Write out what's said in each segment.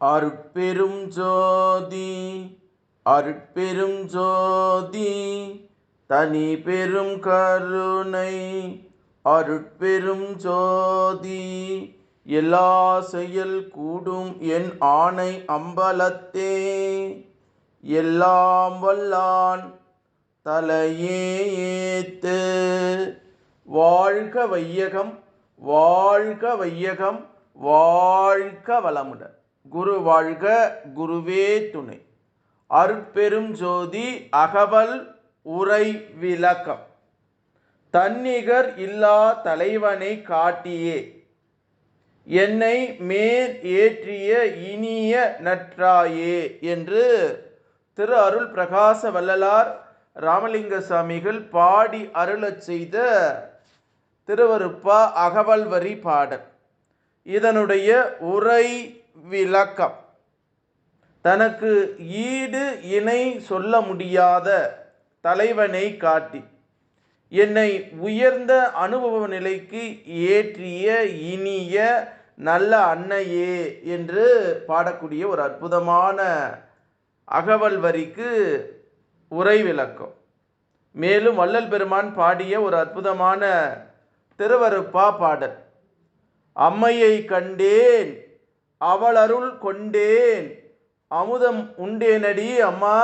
அருட்பெரும் ஜோதி அருட்பெரும் ஜோதி தனி பெரும் கருணை. அருட்பெரும் ஜோதி எல்லா செயல் கூடும் என் ஆணை அம்பலத்தே. எல்லாம் வல்லான் தலையே ஏத்து. வாழ்க வையகம் வாழ்க வையகம் வாழ்க வளமுடன். குரு வாழ்க குருவே துணை. அருட்பெரும் ஜோதி அகவல் உரை விளக்கம். தன்னிகர் இல்லா தலைவனை காட்டியே. என்னை மேல் ஏற்றிய இனிய நற்றாயே என்று திரு அருள் பிரகாச வள்ளலார் ராமலிங்க சாமிகள் பாடி அருளச் செய்த திருவருப்பா அகவல் வரி பாடல். இதனுடைய உரை விளக்கம். தனக்கு ஈடு இணை சொல்ல முடியாத தலைவனை காட்டி என்னை உயர்ந்த அனுபவ நிலைக்கு ஏற்றிய இனிய நல்ல அன்னையே என்று பாடக்கூடிய ஒரு அற்புதமான அகவல் வரிக்கு உரை விளக்கம். மேலும் வள்ளல் பெருமான் பாடிய ஒரு அற்புதமான திருவருப்பா பாடல் அம்மையை கண்டேன் அவளருள் கொண்டேன். அமுதம் உண்டேனடி அம்மா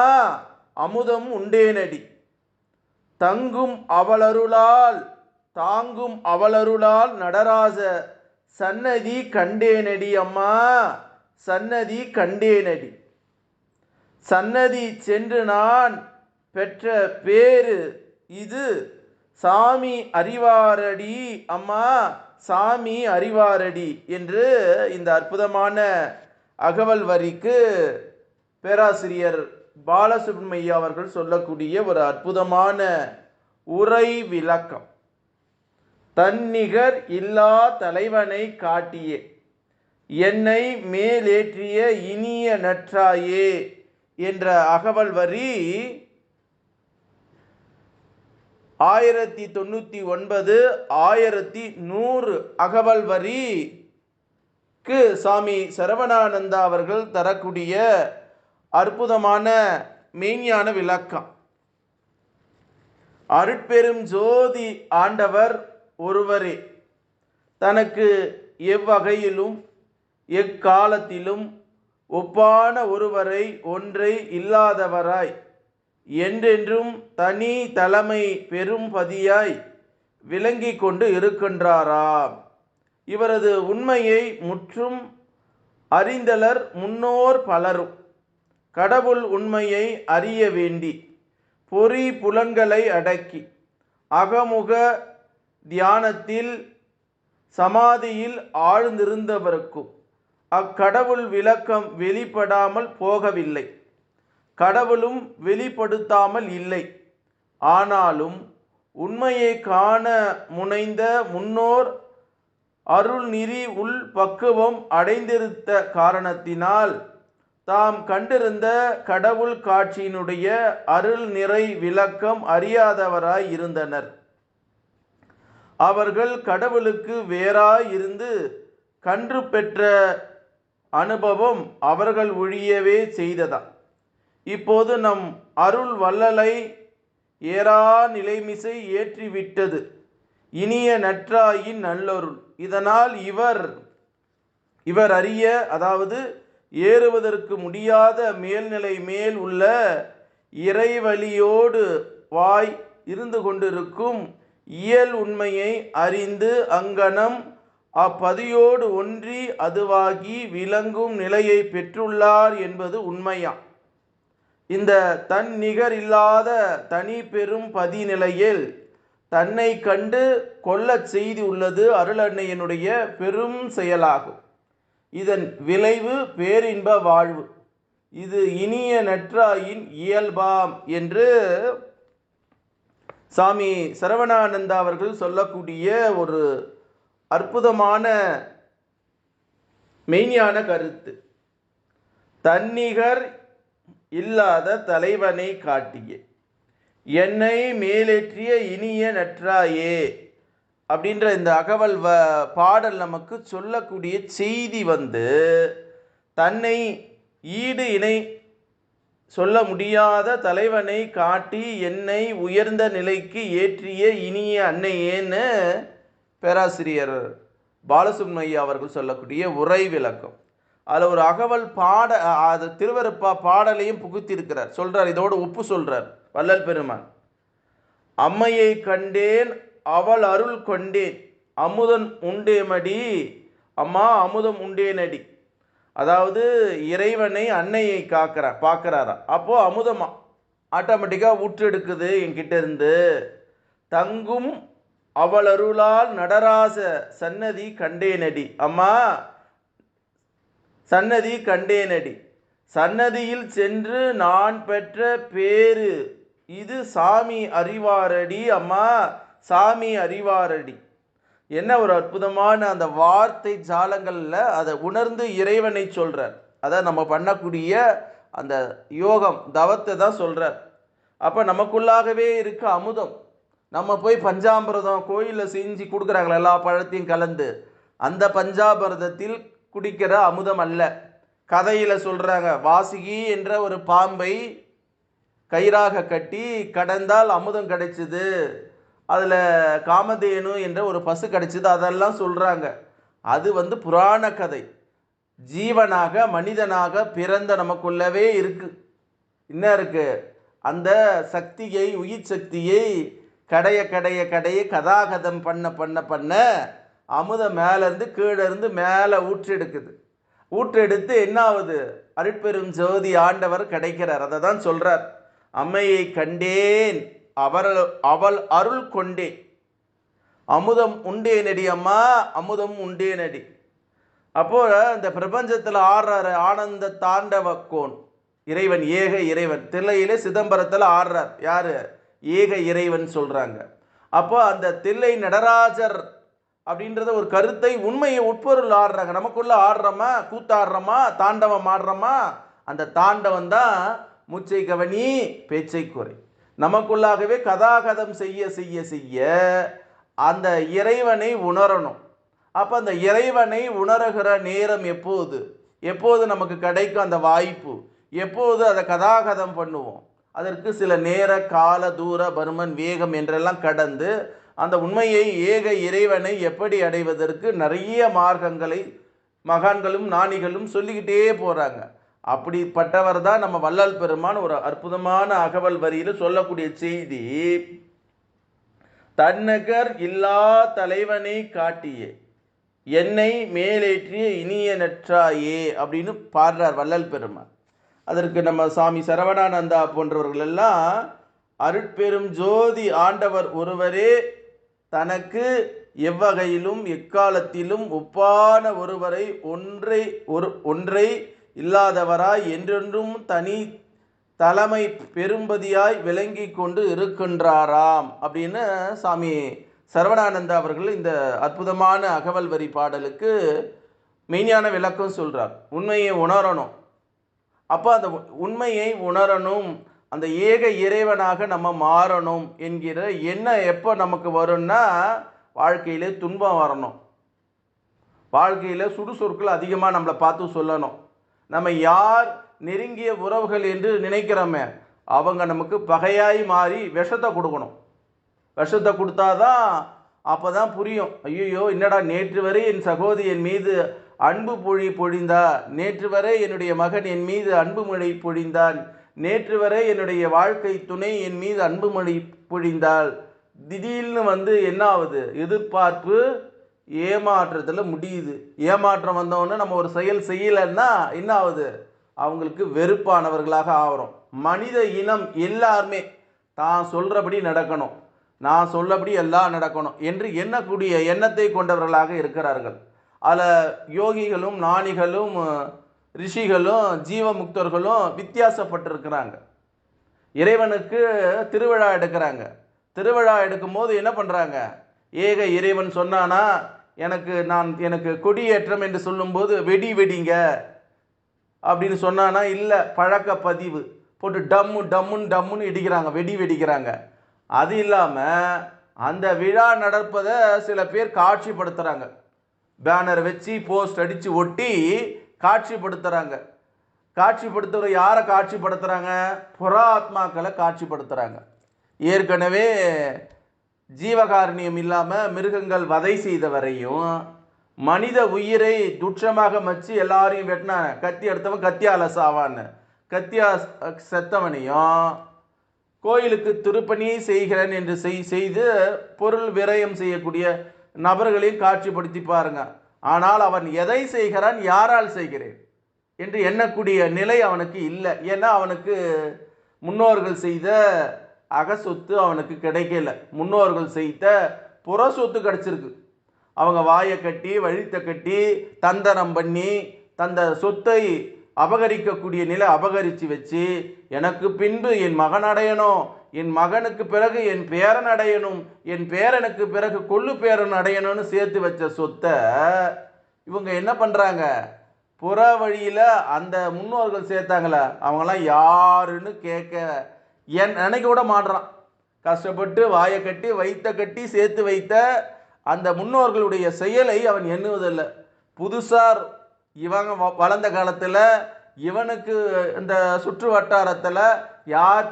அமுதம் உண்டேனடி. தங்கும் அவளருளால் தாங்கும் அவளருளால் நடராஜ சன்னதி கண்டேனடி அம்மா சன்னதி கண்டேனடி. சன்னதி சென்று நான் பெற்ற பேரு இது சாமி அறிவாரடி அம்மா சாமி அறிவாரடி என்று இந்த அற்புதமான அகவல் வரிக்கு பேராசிரியர் பாலசுப்ரமணியா அவர்கள் சொல்லக்கூடிய ஒரு அற்புதமான உரை விளக்கம். தன்னிகர் இல்லா தலைவனை காட்டியே என்னை மேலேற்றிய இனிய நற்றாயே என்ற அகவல் வரி ஆயிரத்தி தொண்ணூற்றி ஒன்பது ஆயிரத்தி நூறு அகவல் வரிக்கு சாமி சரவணானந்தா அவர்கள் தரக்கூடிய அற்புதமான மெய்ஞான விளக்கம். அருட்பெரும் ஜோதி ஆண்டவர் ஒருவரே தனக்கு எவ்வகையிலும் எக்காலத்திலும் ஒப்பான ஒருவரை ஒன்றை இல்லாதவராய் என்றென்றும் தனி தலைமை பெரும்பதியாய் விளங்கி கொண்டு இருக்கின்றாராம். இவரது உண்மையை முற்றும் அறிந்தலர் முன்னோர் பலரும் கடவுள் உண்மையை அறிய வேண்டி பொறி புலன்களை அடக்கி அகமுக தியானத்தில் சமாதியில் ஆழ்ந்திருந்தவருக்கும் அக்கடவுள் விளக்கம் வெளிப்படாமல் போகவில்லை. கடவுளும் வெளிப்படுத்தாமல் இல்லை. ஆனாலும் உண்மையை காண முனைந்த முன்னோர் அருள் நெறி உள் பக்குவம் அடைந்திருந்த காரணத்தினால் தாம் கண்டிருந்த கடவுள் காட்சியினுடைய அருள் நிறை விளக்கம் அறியாதவராய் இருந்தனர். அவர்கள் கடவுளுக்கு வேறாய் இருந்து கன்று பெற்ற அனுபவம் அவர்கள் ஒழியவே செய்ததா? இப்போது நம் அருள் வள்ளலை ஏறா நிலைமிசை ஏற்றிவிட்டது. இனிய நற்றாயின் நல்லொருள். இதனால் இவர் இவர் அறிய அதாவது ஏறுவதற்கு முடியாத மேல்நிலை மேல் உள்ள இறைவழியோடு வாய் இருந்து கொண்டிருக்கும் இயல் உண்மையை அறிந்து அங்கனம் அப்பதியோடு ஒன்றி அதுவாகி விளங்கும் நிலையை பெற்றுள்ளார் என்பது உண்மையாம் இந்த தன் நிகர் இல்லாத தனி பெரும் பதிநிலையில் தன்னை கண்டு கொள்ளச் செய்தி உள்ளது அருளன்னையனுடைய பெரும் செயலாகும். இதன் விளைவு பேரின்ப வாழ்வு. இது இனிய நற்றாயின் இயல்பாம் என்று சாமி சரவணானந்தா அவர்கள் சொல்லக்கூடிய ஒரு அற்புதமான மெய்ஞான கருத்து. தன்னிகர் இல்லாத தலைவனை காட்டிய. என்னை மேலேற்றிய இனிய நற்றாயே அப்படின்ற இந்த அகவல் வ பாடல் நமக்கு சொல்லக்கூடிய செய்தி வந்து தன்னை ஈடு இணை சொல்ல முடியாத தலைவனை காட்டி என்னை உயர்ந்த நிலைக்கு ஏற்றிய இனிய அன்னையேன்னு பேராசிரியர் பாலசுப்மையா அவர்கள் சொல்லக்கூடிய உரை விளக்கம். அதில் ஒரு அகவல் பாட அது திருவருப்பா பாடலையும் புகுத்திருக்கிறார் சொல்கிறார் இதோடு ஒப்பு சொல்கிறார் வள்ளல் பெருமான். அம்மையை கண்டேன் அவள் அருள் கொண்டேன் அமுதன் உண்டேமடி அம்மா அமுதம் உண்டேனடி. அதாவது இறைவனை அன்னையை காக்கிற பார்க்குறாரா அப்போது அமுதம் ஆட்டோமேட்டிக்காக ஊற்றெடுக்குது என்கிட்ட இருந்து தங்கும் அவள் அருளால் நடராச சன்னதி கண்டேனடி அம்மா சன்னதி கண்டேனடி. சன்னதியில் சென்று நான் பெற்ற பேரு இது சாமி அறிவாரடி அம்மா சாமி அறிவாரடி. என்ன ஒரு அற்புதமான அந்த வார்த்தை ஜாலங்களில் அதை உணர்ந்து இறைவனை சொல்கிறார் அதை நம்ம பண்ணக்கூடிய அந்த யோகம் தவத்தை தான் சொல்கிறார் அப்போ நமக்குள்ளாகவே இருக்க அமுதம். நம்ம போய் பஞ்சாமிரதம் கோயிலில் செஞ்சு கொடுக்குறாங்களே எல்லா பழத்தையும் கலந்து. அந்த பஞ்சாமிரதத்தில் குடிக்கிற அமுதம் அல்ல கதையில் சொல்கிறாங்க வாசுகி என்ற ஒரு பாம்பை கயிறாக கட்டி கடந்தால் அமுதம் கிடைச்சிது. அதில் காமதேனு என்ற ஒரு பசு கிடைச்சிது அதெல்லாம் சொல்கிறாங்க அது வந்து புராண கதை. ஜீவனாக மனிதனாக பிறந்த நமக்குள்ளவே இருக்குது என்ன இருக்குது அந்த சக்தியை உயிர் சக்தியை கடைய கடைய கடைய கதாகதம் பண்ண பண்ண பண்ண அமுதம் மேலேருந்து கீழே இருந்து மேலே ஊற்றெடுக்குது. ஊற்றெடுத்து என்ன ஆகுது அருட்பெரும் ஜோதி ஆண்டவர் கிடைக்கிறார். அதை தான் சொல்கிறார் அம்மையை கண்டேன் அவர் அவள் அருள் கொண்டேன். அமுதம் உண்டேனடி அம்மா அமுதம் உண்டேனடி அப்போ இந்த பிரபஞ்சத்தில் ஆடுறாரு ஆனந்த தாண்டவ கோன். இறைவன் ஏக இறைவன். தில்லையிலே சிதம்பரத்தில் ஆடுறார். யார்? ஏக இறைவன் சொல்கிறாங்க அப்போ அந்த தில்லை நடராஜர் அப்படின்றத ஒரு கருத்தை உண்மையை உட்பொருள் ஆடுறாங்க. நமக்குள்ள ஆடுறோமா? கூத்தாடுறோமா? தாண்டவம் ஆடுறோமா? அந்த தாண்டவம் தான் மூச்சை கவனி பேச்சை குறை. நமக்குள்ளாகவே கதாகதம் செய்ய செய்ய செய்ய அந்த இறைவனை உணரணும். அப்போ அந்த இறைவனை உணர்கிற நேரம் எப்போது? எப்போது நமக்கு கிடைக்கும் அந்த வாய்ப்பு? எப்போது அதை கதாகதம் பண்ணுவோம்? அதற்கு சில நேர கால தூர பருமன் வேகம் என்றெல்லாம் கடந்து அந்த உண்மையை ஏக இறைவனை எப்படி அடைவதற்கு நிறைய மார்க்கங்களை மகான்களும் நாணிகளும் சொல்லிக்கிட்டே போகிறாங்க அப்படிப்பட்டவர் தான் நம்ம வள்ளல் பெருமான். ஒரு அற்புதமான அகவல் வரியில் சொல்லக்கூடிய செய்தி தன்னகர் இல்லா தலைவனை காட்டியே என்னை மேலேற்றிய இனிய நற்றாயே அப்படின்னு பாடுறார் வள்ளல் பெருமான். அதற்கு நம்ம சாமி சரவணானந்தா போன்றவர்கள் எல்லாம் அருட்பெரும் ஜோதி ஆண்டவர் ஒருவரே தனக்கு எவ்வகையிலும் எக்காலத்திலும் ஒப்பான ஒருவரை ஒன்றை ஒரு ஒன்றை இல்லாதவராய் என்றென்றும் தனி தலைமை பெரும்பதியாய் விளங்கி கொண்டு இருக்கின்றாராம். அப்படின்னு சாமி சரவணானந்தா அவர்கள் இந்த அற்புதமான அகவல் வரி பாடலுக்கு மெய்ஞான விளக்கம் சொல்கிறார் உண்மையை உணரணும். அப்போ அந்த உண்மையை உணரணும். அந்த ஏக இறைவனாக நம்ம மாறணும் என்கிற எண்ணம் எப்போ நமக்கு வரும்னா வாழ்க்கையிலே துன்பம் வரணும். வாழ்க்கையில் சுடுசொற்கள் அதிகமாக நம்மளை பார்த்து சொல்லணும். நம்ம யார் நெருங்கிய உறவுகள் என்று நினைக்கிறோமே அவங்க நமக்கு பகையாய் மாறி விஷத்தை கொடுக்கணும். விஷத்தை கொடுத்தாதான் அப்போ தான் புரியும். ஐயோ என்னடா நேற்று வரை என் சகோதரி என் மீது அன்பு பொழி பொழிந்தார் நேற்று வரை என்னுடைய மகன் என் மீது அன்பு மொழி பொழிந்தான் நேற்று வரை என்னுடைய வாழ்க்கை துணை என் மீது அன்பு மொழி திடீர்னு வந்து என்ன ஆகுது? எதிர்பார்ப்பு ஏமாற்றத்தில் முடியுது. ஏமாற்றம் வந்தவொடனே நம்ம ஒரு செயல் செய்யலைன்னா என்ன ஆகுது? அவங்களுக்கு வெறுப்பானவர்களாக ஆகிறோம். மனித இனம் எல்லாருமே தான் சொல்கிறபடி நடக்கணும். நான் சொல்லபடி எல்லாம் நடக்கணும் என்று எண்ணக்கூடிய எண்ணத்தை கொண்டவர்களாக இருக்கிறார்கள். அதில் யோகிகளும் ஞானிகளும் ரிஷிகளும் ஜீவமுக்தர்களும் வித்தியாசப்பட்டிருக்கிறாங்க. இறைவனுக்கு திருவிழா எடுக்கிறாங்க. திருவிழா எடுக்கும்போது என்ன பண்ணுறாங்க ஏக இறைவன் சொன்னானா எனக்கு நான் எனக்கு கொடியேற்றம் என்று சொல்லும்போது வெடி வெடிங்க அப்படின்னு சொன்னானா இல்லை பழக்க பதிவு. போட்டு டம்மு டம்முன்னு டம்முன்னு இடிக்கிறாங்க வெடி வெடிக்கிறாங்க. அது இல்லாமல் அந்த விழா நடப்பதை சில பேர் காட்சிப்படுத்துகிறாங்க பேனர் வச்சு போஸ்ட் அடித்து ஒட்டி காட்சிப்படுத்துகிறாங்க காட்சிப்படுத்துகிற யாரை காட்சிப்படுத்துகிறாங்க புறாத்மாக்களை காட்சிப்படுத்துகிறாங்க ஏற்கனவே ஜீவகாரணியம் இல்லாமல் மிருகங்கள் வதை செய்தவரையும் மனித உயிரை துட்சமாக மச்சு எல்லாரையும் வெட்டினான் கத்தி எடுத்தவன் கத்தியால சாவான்னு கத்தியா செத்தவனையும் கோயிலுக்கு திருப்பணி செய்கிறேன் என்று செய் செய்து பொருள் விரயம் செய்யக்கூடிய நபர்களையும் காட்சிப்படுத்தி பாருங்கள் ஆனால் அவன் எதை செய்கிறான் யாரால் செய்கிறேன்? என்று எண்ணக்கூடிய நிலை அவனுக்கு இல்லை. ஏன்னா அவனுக்கு முன்னோர்கள் செய்த அகசொத்து அவனுக்கு கிடைக்கல. முன்னோர்கள் செய்த புற சொத்து கிடச்சிருக்கு. அவங்க வாயை கட்டி வழித்த கட்டி தந்தனம் பண்ணி தந்த சொத்தை அபகரிக்கக்கூடிய நிலை அபகரித்து வச்சு எனக்கு பின்பு என் மகன் அடையணும் என் மகனுக்கு பிறகு என் பேரன் அடையணும் என் பேரனுக்கு பிறகு கொள்ளு பேரன் அடையணும்னு சேர்த்து வச்ச சொத்தை இவங்க என்ன பண்ணுறாங்க புற வழியில் அந்த முன்னோர்கள் சேர்த்தாங்களே அவங்களாம் யாருன்னு கேட்க என் நினைக்க கூட மாட்றான் கஷ்டப்பட்டு வாயை கட்டி வைத்த கட்டி சேர்த்து வைத்த அந்த முன்னோர்களுடைய செயலை அவன் எண்ணுவதில்லை. புதுசார் இவங்க வ- வளர்ந்த காலத்தில் இவனுக்கு இந்த சுற்று வட்டாரத்தில் யார்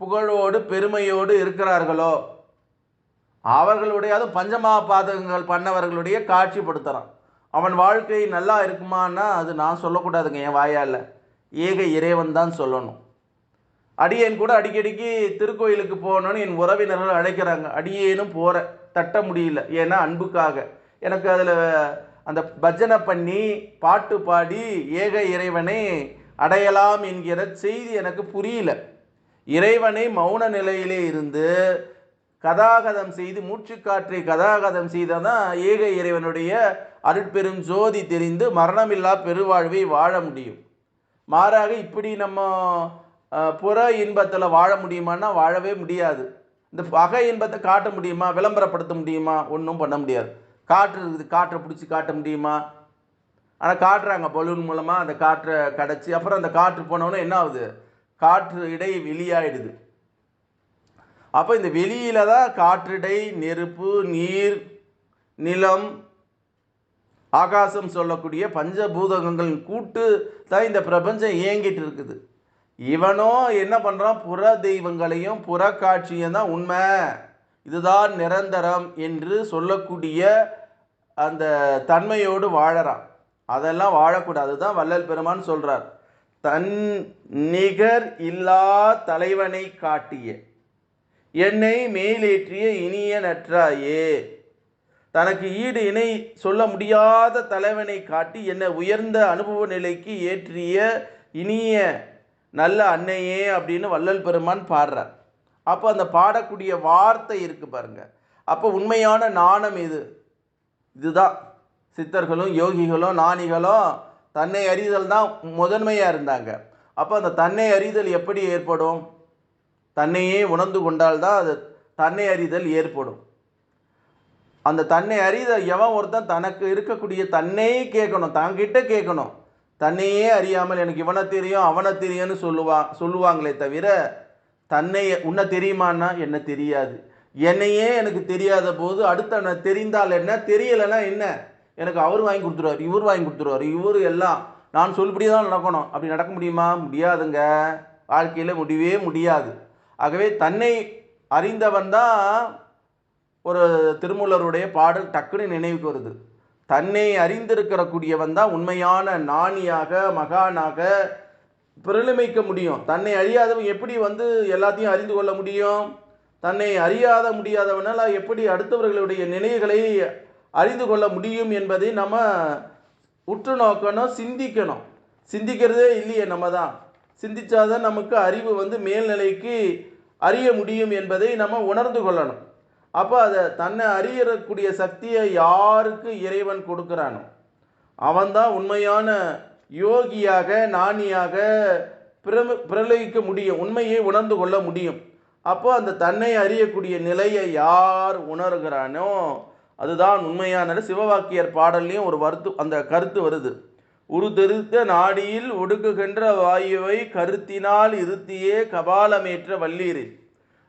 புகழோடு பெருமையோடு இருக்கிறார்களோ? அவர்களுடைய அதுவும் பஞ்சமா பாதகங்கள் பண்ணவர்களுடைய காட்சிப்படுத்துகிறான் அவன் வாழ்க்கை நல்லா இருக்குமான்னா அது நான் சொல்லக்கூடாதுங்க என் வாயால். ஏக இறைவன் தான் சொல்லணும். அடியேன் கூட அடிக்கடிக்கு திருக்கோயிலுக்கு போகணும்னு என் உறவினர்கள் அழைக்கிறாங்க. அடியேனும் போகிறேன் தட்ட முடியல. ஏன்னா அன்புக்காக. எனக்கு அதில் அந்த பஜனை பண்ணி பாட்டு பாடி ஏக இறைவனை அடையலாம் என்கிற செய்தி எனக்கு புரியல. இறைவனை மௌன நிலையிலே இருந்து கதாகதம் செய்து மூச்சுக்காற்றை கதாகதம் செய்ததான் ஏக இறைவனுடைய அருட்பெரும் ஜோதி தெரிந்து மரணமில்லா பெருவாழ்வை வாழ முடியும். மாறாக இப்படி நம்ம புற இன்பத்தில் வாழ முடியுமான்னா வாழவே முடியாது. இந்த பகை இன்பத்தை காட்ட முடியுமா? விளம்பரப்படுத்த முடியுமா? ஒன்றும் பண்ண முடியாது. காற்று இருக்குது காற்றை பிடிச்சி காட்ட முடியுமா? ஆனால் காட்டுறாங்க பலூன் மூலமாக அந்த காற்றை கடைச்சி அப்புறம் அந்த காற்று போனவொன்னே என்ன ஆகுது? காற்று இடை வெளியாயிடுது. அப்போ இந்த வெளியில் தான் காற்றிடை நெருப்பு நீர் நிலம் ஆகாசம் சொல்லக்கூடிய பஞ்சபூதகங்களின் கூட்டு தான் இந்த பிரபஞ்சம் இயங்கிட்டு இருக்குது. இவனோ என்ன பண்ணுறான் புற தெய்வங்களையும் புற காட்சியும் தான் உண்மை. இதுதான் நிரந்தரம் என்று சொல்லக்கூடிய அந்த தன்மையோடு வாழறான். அதெல்லாம் வாழக்கூடாது. தான் வள்ளல் பெருமான் சொல்கிறார் தன் நிகர் இல்லா தலைவனை காட்டிய. என்னை மேலேற்றிய இனிய நற்றாயே. தனக்கு ஈடு இணை சொல்ல முடியாத தலைவனை காட்டி என்னை உயர்ந்த அனுபவ நிலைக்கு ஏற்றிய இனிய நல்ல அன்னையே அப்படின்னு வள்ளல் பெருமான் பாடுறார். அப்போ அந்த பாடக்கூடிய வார்த்தை இருக்கு பாருங்க. அப்போ உண்மையான நாணம் இது. இதுதான். சித்தர்களும் யோகிகளும் ஞானிகளும் தன்னை அறிதல் தான் முதன்மையாக இருந்தாங்க. அப்போ அந்த தன்னை அறிதல் எப்படி ஏற்படும்? தன்னையே உணர்ந்து கொண்டால்தான் அது தன்னை அறிதல் ஏற்படும். அந்த தன்னை அறிதல் எவன் ஒருத்தன் தனக்கு இருக்கக்கூடிய தன்னையே கேட்கணும் தங்கிட்ட கேட்கணும். தன்னையே அறியாமல் எனக்கு இவனை தெரியும் அவனை தெரியும்னு சொல்லுவா சொல்லுவாங்களே தவிர தன்னை உன்னை தெரியுமான்னா என்ன தெரியாது. என்னையே எனக்கு தெரியாத போது அடுத்த தெரிந்தால் என்ன தெரியலைன்னா என்ன? எனக்கு அவர் வாங்கி கொடுத்துருவார் இவர் வாங்கி கொடுத்துருவார் இவர் எல்லாம். நான் சொல்படி தான் நடக்கணும். அப்படி நடக்க முடியுமா? முடியாதுங்க. வாழ்க்கையில் முடியவே முடியாது. ஆகவே தன்னை அறிந்தவன் தான் ஒரு திருமூலருடைய பாடல் டக்குன்னு நினைவுக்கு வருது. தன்னை அறிந்திருக்கக்கூடியவன் தான் உண்மையான நாணியாக மகானாக பிரலுமைக்க முடியும். தன்னை அறியாதவன் எப்படி வந்து எல்லாத்தையும் அறிந்து கொள்ள முடியும்? தன்னை அறியாத முடியாதவனால் எப்படி அடுத்தவர்களுடைய நினைவுகளை அறிந்து கொள்ள முடியும் என்பதை நம்ம உற்று நோக்கணும் சிந்திக்கணும். சிந்திக்கிறதே இல்லையே நம்ம தான் சிந்திச்சாதான் நமக்கு அறிவு வந்து மேல்நிலைக்கு அறிய முடியும் என்பதை நம்ம உணர்ந்து கொள்ளணும். அப்போ அதை தன்னை அறியக்கூடிய சக்தியை யாருக்கு இறைவன் கொடுக்குறானோ? அவன்தான் உண்மையான யோகியாக நாணியாக பிரம பிரலயிக்க முடியும் உண்மையை உணர்ந்து கொள்ள முடியும். அப்போ அந்த தன்னை அறியக்கூடிய நிலையை யார் உணர்கிறானோ அதுதான் உண்மையான சிவவாக்கியர் பாடல்லையும் ஒரு வருத்து அந்த கருத்து வருது. உருதெருத்த நாடியில் ஒடுக்குகின்ற வாயுவை கருத்தினால் இருத்தியே கபாலமேற்ற வல்லீரில்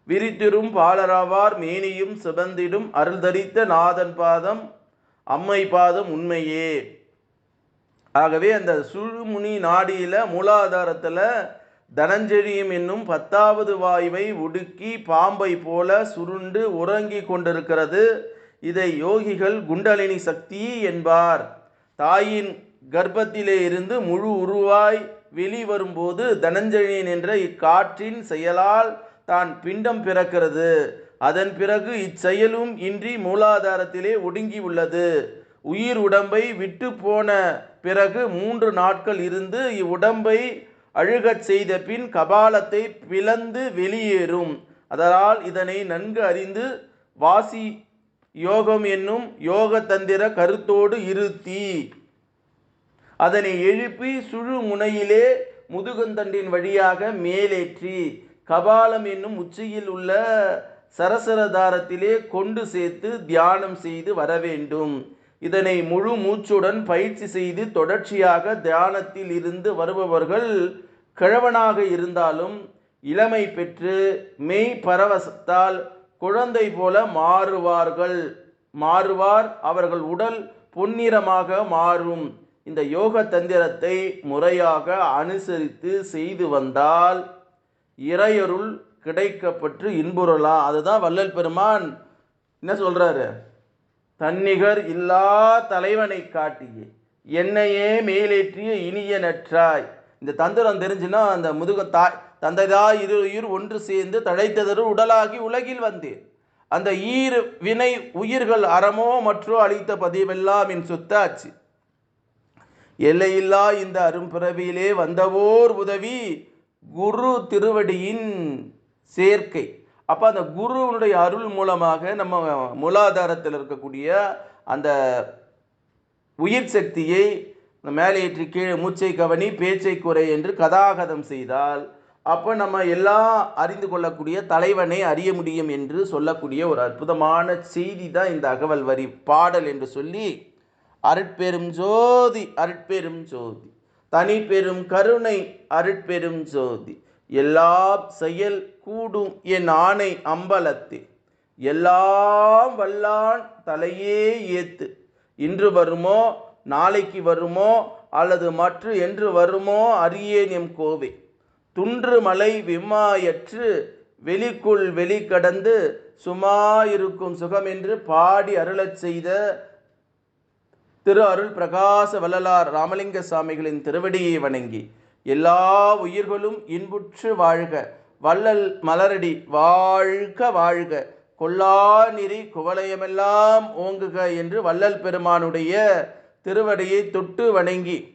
விரித்திரும் பாலராவார் மேனியும் சிவந்திடும் அருள் தரித்த நாதன் பாதம் அம்மை பாதம் உண்மையே. ஆகவே அந்த சுழுமுனி நாடியில மூலாதாரத்தில் தனஞ்செழியும் என்னும் பத்தாவது வாயுவை உடுக்கி பாம்பை போல சுருண்டு உறங்கி கொண்டிருக்கிறது. இதை யோகிகள் குண்டலினி சக்தி என்பார். தாயின் கர்ப்பத்திலே இருந்து முழு உருவாய் வெளிவரும்போது தனஞ்செழியன் என்ற இக்காற்றின் செயலால் தான் பிண்டம் பிறக்கிறது. அதன் பிறகு இச்செயலும் இன்றி மூலாதாரத்திலே ஒடுங்கி உள்ளது. உயிர் உடம்பை விட்டு போன பிறகு மூன்று நாட்கள் இருந்து இவ்வுடம்பை அழுகச் செய்த பின் கபாலத்தை பிளந்து வெளியேறும். அதனால் இதனை நன்கு அறிந்து வாசி யோகம் என்னும் யோக தந்திர கருத்தோடு இருத்தி. அதனை எழுப்பி சுழு முனையிலே முதுகந்தண்டின் வழியாக மேலேற்றி. கபாலம் என்னும் உச்சியில் உள்ள சரசரதாரத்திலே கொண்டு சேர்த்து தியானம் செய்து வர வேண்டும் இதனை முழு மூச்சுடன் பயிற்சி செய்து தொடர்ச்சியாக தியானத்தில் இருந்து வருபவர்கள் கிழவனாக இருந்தாலும் இளமை பெற்று மெய் பரவசத்தால் குழந்தை போல மாறுவார்கள். மாறுவார் அவர்கள் உடல் பொன்னிறமாக மாறும். இந்த யோக தந்திரத்தை முறையாக அனுசரித்து செய்து வந்தால் இறையருள் கிடைக்கப்பட்டு இன்புறலாம் அதுதான் வள்ளல் பெருமான் என்ன சொல்றாரு? தன்னிகர் இல்லா தலைவனை காட்டியே என்னையே மேலேற்றிய இனிய நற்றாய். இந்த தந்திரம் தெரிஞ்சுன்னா அந்த முதுக தாய் தந்ததா இரு உயிர் ஒன்று சேர்ந்து தழைத்ததரு உடலாகி உலகில் வந்தேன். அந்த ஈர் வினை உயிர்கள் அறமோ மற்றோ அளித்த பதிவெல்லாம் என் சொத்தாச்சு. எல்லையில்லா இந்த அரும்பிறவியிலே வந்தவோர் உதவி குரு திருவடியின் சேர்க்கை. அப்போ அந்த குருவனுடைய அருள் மூலமாக நம்ம மூலாதாரத்தில் இருக்கக்கூடிய அந்த உயிர் சக்தியை மேலே ஏற்றி கீழே மூச்சை கவனி பேச்சை குறை என்று கதாகதம் செய்தால் அப்போ நம்ம எல்லாம் அறிந்து கொள்ளக்கூடிய தலைவனை அறிய முடியும் என்று சொல்லக்கூடிய ஒரு அற்புதமான செய்தி தான் இந்த அகவல் வரி பாடல் என்று சொல்லி அருட்பெரும் ஜோதி அருட்பெரும் ஜோதி. தனி பெரும் கருணை அருட்பெரும் ஜோதி. எல்லாம் செயல் கூடும் என் ஆணை அம்பலத்தே. எல்லாம் வல்லான் தலையே ஏத்து. இன்று வருமோ நாளைக்கு வருமோ அல்லது மற்ற என்று வருமோ அறியேன் எம் கோவை. துன்று மலை விம்மாயற்று வெளிக்குள் வெளிக்கடந்து சுமாயிருக்கும் சுகமென்று பாடி அருளச் செய்த திரு அருள் பிரகாச வள்ளலார் ராமலிங்க சாமிகளின் திருவடியை வணங்கி எல்லா உயிர்களும் இன்புற்று வாழ்க. வள்ளல் மலரடி வாழ்க வாழ்க. கொல்லா நெறி குவலயமெல்லாம் ஓங்குக என்று வள்ளல் பெருமானுடைய திருவடியை தொட்டு வணங்கி